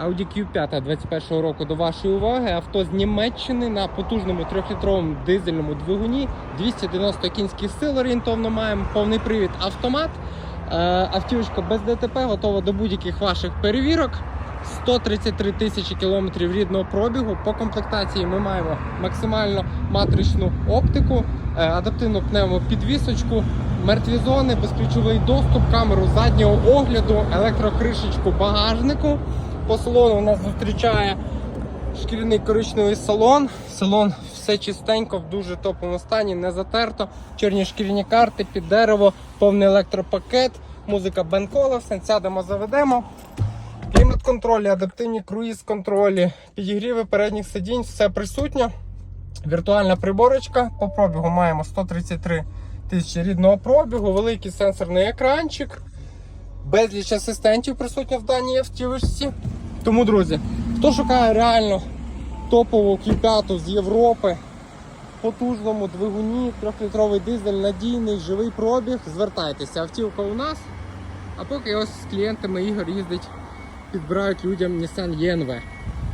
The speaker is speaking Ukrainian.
Audi Q5 21 року до вашої уваги. Авто з Німеччини на потужному 3-літровому дизельному двигуні. 290 кінських сил орієнтовно маємо. Повний привід автомат. Е, Автівочка без ДТП готова до будь-яких ваших перевірок. 133 тисячі кілометрів рідного пробігу. По комплектації ми маємо максимально матричну оптику, е, адаптивну пневмопідвісочку, мертві зони, безключовий доступ, камеру заднього огляду, електрокришечку багажнику. По салону нас зустрічає шкіряний коричневий салон. Салон все чистенько, в дуже топовому стані, не затерто. Чорні шкіряні карти під дерево, повний електропакет, музика Бен Коловсен. Сядемо, заведемо. Клімат-контролі, адаптивні круїз-контролі, підігріви передніх сидінь, все присутнє. Віртуальна приборочка. По пробігу маємо 133 тисячі рідного пробігу, великий сенсорний екранчик, безліч асистентів присутньо в даній автівочці. Тому, друзі, хто шукає реально топову Q5 з Європи, потужному двигуні, 3-літровий дизель, надійний, живий пробіг, звертайтеся. Автівка у нас. А поки ось з клієнтами Ігор їздить, підбирають людям Nissan ENV.